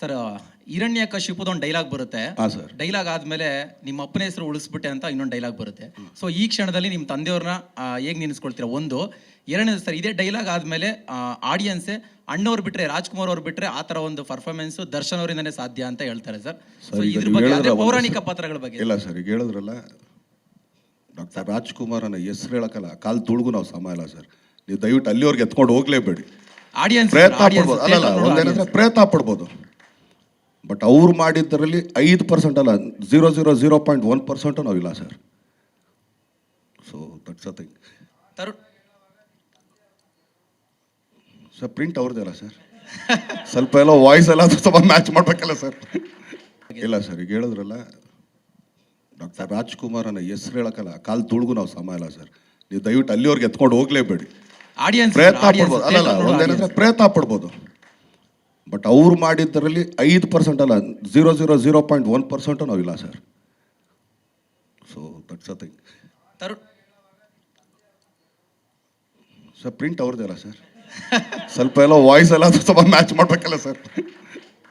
Sir ಹಿರಣ್ಯ ಕಶಿಪುದ ಒಂದು dialogue ಬರುತ್ತೆ. ಹಾಂ ಸರ್ ಡೈಲಾಗ್ ಆದ್ಮೇಲೆ ನಿಮ್ಮ ಅಪ್ಪನ ಹೆಸರು ಉಳಿಸ್ಬಿಟ್ಟೆ ಅಂತ ಇನ್ನೊಂದು ಡೈಲಾಗ್ ಬರುತ್ತೆ. ಸೊ ಈ ಕ್ಷಣದಲ್ಲಿ ನಿಮ್ಮ ತಂದೆಯವ್ರನ್ನ ಹೇಗೆ ನೆನೆಸ್ಕೊಳ್ತೀರಾ? ಒಂದು. ಎರಡನೇದು ಸರ್ ಇದೇ ಡೈಲಾಗ್ ಆದ್ಮೇಲೆ ಆಡಿಯನ್ಸ್ ಅಣ್ಣವ್ರು ಬಿಟ್ರೆ ರಾಜ್ಕುಮಾರ್ ಅವ್ರು ಬಿಟ್ರೆ ಆ ತರ ಒಂದು ಪರ್ಫಾರ್ಮೆನ್ಸ್ ದರ್ಶನ್ ಅವರಿಂದನೇ ಸಾಧ್ಯ ಅಂತ ಹೇಳ್ತಾರೆ ಸರ್. ಸೊ ಇದ್ರ ಬಗ್ಗೆ ಅದೇ ಪೌರಾಣಿಕ ಪಾತ್ರಗಳ ಬಗ್ಗೆ. ಇಲ್ಲ ಸರ್ ಈಗ ಹೇಳಿದ್ರಲ್ಲ ಡಾಕ್ಟರ್ ಅನ್ನ ಹೆಸರು ಹೇಳಕ್ಕಲ್ಲ ಕಾಲ್ ತುಳುಗು ನಾವು ಸಮ ಇಲ್ಲ ಸರ್. ನೀವು ದಯವಿಟ್ಟು ಅಲ್ಲಿವರೆಗೆ ಎತ್ಕೊಂಡು ಹೋಗ್ಲೇಬೇಡಿ. ಆಡಿಯನ್ಸ್ ಪ್ರಯತ್ನ ಪಡ್ಬೋದು. ಅಲ್ಲ ಒಂದೇನಂದ್ರೆ ಪ್ರಯತ್ನ ಪಡ್ಬೋದು. ಬಟ್ ಅವ್ರು ಮಾಡಿದ್ದರಲ್ಲಿ ಐದು ಪರ್ಸೆಂಟ್ ಅಲ್ಲ zero zero zero point one percent ನಾವಿಲ್ಲ sir so that's a thing Tarun sir print ಅವ್ರದ್ದಲ್ಲ sir ಸ್ವಲ್ಪ ಎಲ್ಲ ವಾಯ್ಸ್ ಎಲ್ಲ ಅದು ಸ್ವಲ್ಪ ಮ್ಯಾಚ್ ಮಾಡಬೇಕಲ್ಲ ಸರ್ ಇಲ್ಲ ಸರ್ ಈಗ ಹೇಳಿದ್ರಲ್ಲ ಡಾಕ್ಟರ್ ರಾಜ್ಕುಮಾರ್ ಅನ್ನ ಹೆಸರು ಹೇಳಕ್ಕಲ್ಲ ಕಾಲು ತುಳುಗು ನಾವು ಸಮ ಇಲ್ಲ ಸರ್ ನೀವು ದಯವಿಟ್ಟು ಅಲ್ಲಿವರೆಗೆ ಎತ್ಕೊಂಡು ಹೋಗ್ಲೇಬೇಡಿ. ಆಡಿಯನ್ಸ್ ಪ್ರಯತ್ನ ಪಡ್ಬೋದು. ಅಲ್ಲ ಒಂದೇನಂದ್ರೆ ಪ್ರಯತ್ನ ಪಡ್ಬೋದು. ಬಟ್ ಅವ್ರು ಮಾಡಿದ್ದರಲ್ಲಿ ಐದು ಪರ್ಸೆಂಟ್ ಅಲ್ಲ zero zero zero point one percent ನಾವಿಲ್ಲ sir so that's a thing Tarun sir print ಅವ್ರದ್ದಲ್ಲ sir ಸ್ವಲ್ಪ ಎಲ್ಲ ವಾಯ್ಸ್ ಎಲ್ಲ ಸ್ವಲ್ಪ ಮ್ಯಾಚ್ ಮಾಡಬೇಕಲ್ಲ ಸರ್